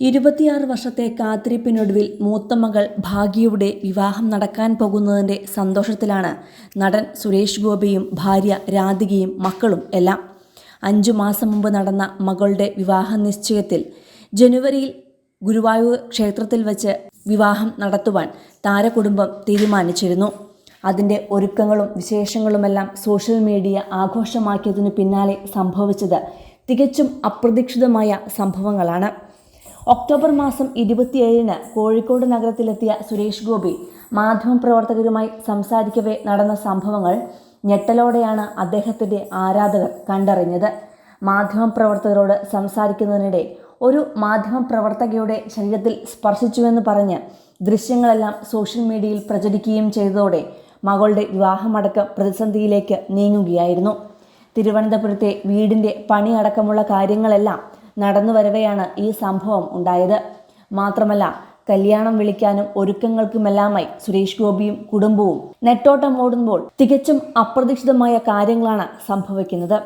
ഇരുപത്തിയാറ് വർഷത്തെ കാത്തിരിപ്പിനൊടുവിൽ മൂത്ത മകൾ ഭാഗ്യയുടെ വിവാഹം നടക്കാൻ പോകുന്നതിന്റെ സന്തോഷത്തിലാണ് നടൻ സുരേഷ് ഗോപിയും ഭാര്യ രാധികയും മക്കളും എല്ലാം. അഞ്ചു മാസം മുമ്പ് നടന്ന മകളുടെ വിവാഹ നിശ്ചയത്തിൽ ജനുവരിയിൽ ഗുരുവായൂർ ക്ഷേത്രത്തിൽ വച്ച് വിവാഹം നടത്തുവാൻ താരകുടുംബം തീരുമാനിച്ചിരുന്നു. അതിന്റെ ഒരുക്കങ്ങളും വിശേഷങ്ങളുമെല്ലാം സോഷ്യൽ മീഡിയ ആഘോഷമാക്കിയതിനു പിന്നാലെ സംഭവിച്ചത് തികച്ചും അപ്രതീക്ഷിതമായ സംഭവങ്ങളാണ്. ഒക്ടോബർ മാസം ഇരുപത്തിയേഴിന് കോഴിക്കോട് നഗരത്തിലെത്തിയ സുരേഷ് ഗോപി മാധ്യമപ്രവർത്തകരുമായി സംസാരിക്കവേ നടന്ന സംഭവങ്ങൾ ഞെട്ടലോടെയാണ് അദ്ദേഹത്തിന്റെ ആരാധകർ കണ്ടറിഞ്ഞത്. മാധ്യമപ്രവർത്തകരോട് സംസാരിക്കുന്നതിനിടെ ഒരു മാധ്യമപ്രവർത്തകയുടെ ശരീരത്തിൽ സ്പർശിച്ചുവെന്ന് പറഞ്ഞ് ദൃശ്യങ്ങളെല്ലാം സോഷ്യൽ മീഡിയയിൽ പ്രചരിക്കുകയും ചെയ്തതോടെ മകളുടെ വിവാഹമടക്കം പ്രതിസന്ധിയിലേക്ക് നീങ്ങുകയായിരുന്നു. തിരുവനന്തപുരത്തെ വീടിന്റെ പണിയടക്കമുള്ള കാര്യങ്ങളെല്ലാം നടന്നു വരവെയാണ് ഈ സംഭവം ഉണ്ടായത്. മാത്രമല്ല കല്യാണം വിളിക്കാനും ഒരുക്കങ്ങൾക്കുമെല്ലാമായി സുരേഷ് ഗോപിയും കുടുംബവും നെട്ടോട്ടം ഓടുമ്പോൾ തികച്ചും അപ്രതീക്ഷിതമായ കാര്യങ്ങളാണ് സംഭവിക്കുന്നത്.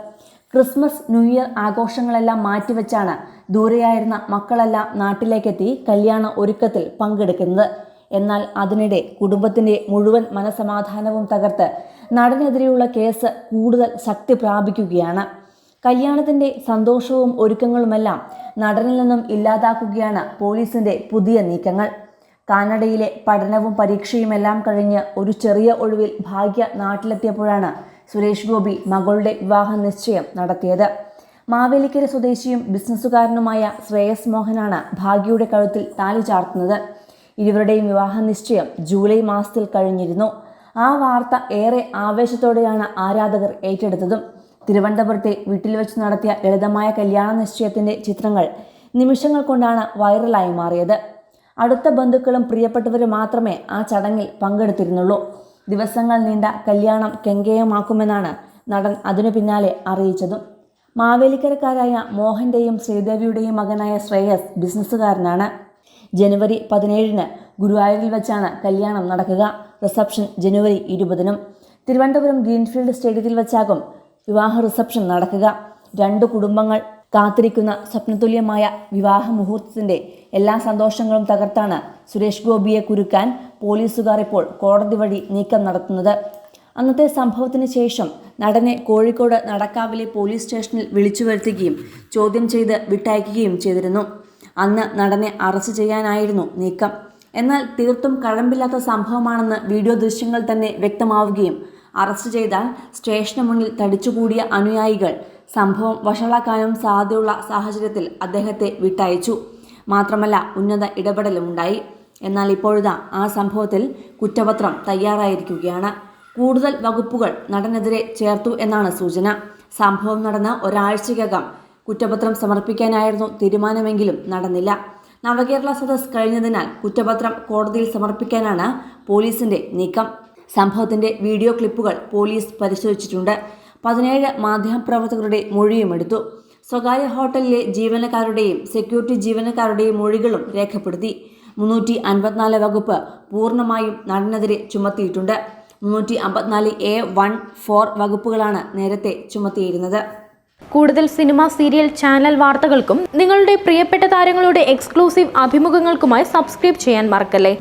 ക്രിസ്മസ് ന്യൂ ഇയർ ആഘോഷങ്ങളെല്ലാം മാറ്റിവെച്ചാണ് ദൂരെയായിരുന്ന മക്കളെല്ലാം നാട്ടിലേക്കെത്തി കല്യാണ ഒരുക്കത്തിൽ പങ്കെടുക്കുന്നത്. എന്നാൽ അതിനിടെ കുടുംബത്തിന്റെ മുഴുവൻ മനസമാധാനവും തകർത്ത് നടനെതിരെയുള്ള കേസ് കൂടുതൽ ശക്തി പ്രാപിക്കുകയാണ് കല്യാണത്തിന്റെ സന്തോഷവും ഒരുക്കങ്ങളുമെല്ലാം നടനിൽ നിന്നും ഇല്ലാതാക്കുകയാണ് പോലീസിന്റെ പുതിയ നീക്കങ്ങൾ. കാനഡയിലെ പഠനവും പരീക്ഷയുമെല്ലാം കഴിഞ്ഞ് ഒരു ചെറിയ ഒഴിവിൽ ഭാഗ്യ നാട്ടിലെത്തിയപ്പോഴാണ് സുരേഷ് ഗോപി മകളുടെ വിവാഹ നിശ്ചയം നടത്തിയത്. മാവേലിക്കര സ്വദേശിയും ബിസിനസ്സുകാരനുമായ ശ്രേയസ് മോഹനാണ് ഭാഗ്യയുടെ കഴുത്തിൽ താലി ചാർത്തുന്നത്. ഇരുവരുടെയും വിവാഹ നിശ്ചയം ജൂലൈ മാസത്തിൽ കഴിഞ്ഞിരുന്നു. ആ വാർത്ത ഏറെ ആവേശത്തോടെയാണ് ആരാധകർ ഏറ്റെടുത്തതും. തിരുവനന്തപുരത്തെ വീട്ടിൽ വെച്ച് നടത്തിയ ലളിതമായ കല്യാണ നിശ്ചയത്തിന്റെ ചിത്രങ്ങൾ നിമിഷങ്ങൾ കൊണ്ടാണ് വൈറലായി മാറിയത്. അടുത്ത ബന്ധുക്കളും പ്രിയപ്പെട്ടവരും മാത്രമേ ആ ചടങ്ങിൽ പങ്കെടുത്തിരുന്നുള്ളൂ. ദിവസങ്ങൾ നീണ്ട കല്യാണം കെങ്കേയമാക്കുമെന്നാണ് നടൻ അതിനു പിന്നാലെ അറിയിച്ചതും. മാവേലിക്കരക്കാരായ മോഹന്റെയും ശ്രീദേവിയുടെയും മകനായ ശ്രേയസ് ബിസിനസ്സുകാരനാണ്. ജനുവരി പതിനേഴിന് ഗുരുവായൂരിൽ വെച്ചാണ് കല്യാണം നടക്കുക. റിസപ്ഷൻ ജനുവരി ഇരുപതിനും. തിരുവനന്തപുരം ഗ്രീൻഫീൽഡ് സ്റ്റേഡിയത്തിൽ വെച്ചാകും വിവാഹ റിസപ്ഷൻ നടക്കുക. രണ്ടു കുടുംബങ്ങൾ കാത്തിരിക്കുന്ന സ്വപ്നതുല്യമായ വിവാഹ മുഹൂർത്തത്തിന്റെ എല്ലാ സന്തോഷങ്ങളും തകർത്താണ് സുരേഷ് ഗോപിയെ കുരുക്കാൻ പോലീസുകാർ ഇപ്പോൾ കോടതി വഴി നീക്കം നടത്തുന്നത്. അന്നത്തെ സംഭവത്തിന് ശേഷം നടനെ കോഴിക്കോട് നടക്കാവിലെ പോലീസ് സ്റ്റേഷനിൽ വിളിച്ചു വരുത്തുകയും ചോദ്യം ചെയ്ത് വിട്ടയക്കുകയും ചെയ്തിരുന്നു. അന്ന് നടനെ അറസ്റ്റ് ചെയ്യാനായിരുന്നു നീക്കം. എന്നാൽ തീർത്തും കഴമ്പില്ലാത്ത സംഭവമാണെന്ന് വീഡിയോ ദൃശ്യങ്ങൾ തന്നെ വ്യക്തമാവുകയും അറസ്റ്റ് ചെയ്താൽ സ്റ്റേഷന് മുന്നിൽ തടിച്ചുകൂടിയ അനുയായികൾ സംഭവം വഷളാക്കാനും സാധ്യതയുള്ള സാഹചര്യത്തിൽ അദ്ദേഹത്തെ വിട്ടയച്ചു. മാത്രമല്ല ഉന്നത ഇടപെടലുമുണ്ടായി. എന്നാൽ ഇപ്പോഴിതാ ആ സംഭവത്തിൽ കുറ്റപത്രം തയ്യാറായിരിക്കുകയാണ്. കൂടുതൽ വകുപ്പുകൾ നടനെതിരെ ചേർത്തു എന്നാണ് സൂചന. സംഭവം നടന്ന ഒരാഴ്ചയ്ക്കകം കുറ്റപത്രം സമർപ്പിക്കാനായിരുന്നു തീരുമാനമെങ്കിലും നടന്നില്ല. നവകേരള സദസ് കഴിഞ്ഞതിനാൽ കുറ്റപത്രം കോടതിയിൽ സമർപ്പിക്കാനാണ് പോലീസിന്റെ നീക്കം. സംഭവത്തിന്റെ വീഡിയോ ക്ലിപ്പുകൾ പോലീസ് പരിശോധിച്ചിട്ടുണ്ട്. പതിനേഴ് മാധ്യമപ്രവർത്തകരുടെ മൊഴിയുമെടുത്തു സ്വകാര്യ ഹോട്ടലിലെ ജീവനക്കാരുടെയും സെക്യൂരിറ്റി ജീവനക്കാരുടെയും മൊഴികളും രേഖപ്പെടുത്തി. മുന്നൂറ്റി അൻപത്തിനാല് വകുപ്പ് പൂർണമായും നടനെതിരെ ചുമത്തിയിട്ടുണ്ട്. മുന്നൂറ്റി അമ്പത്തിനാല് എ വൺ ഫോർ വകുപ്പുകളാണ് നേരത്തെ ചുമത്തിയിരുന്നത്. കൂടുതൽ സിനിമ സീരിയൽ ചാനൽ വാർത്തകൾക്കും നിങ്ങളുടെ പ്രിയപ്പെട്ട താരങ്ങളുടെ എക്സ്ക്ലൂസീവ് അഭിമുഖങ്ങൾക്കുമായി സബ്സ്ക്രൈബ് ചെയ്യാൻ മറക്കല്ലേ?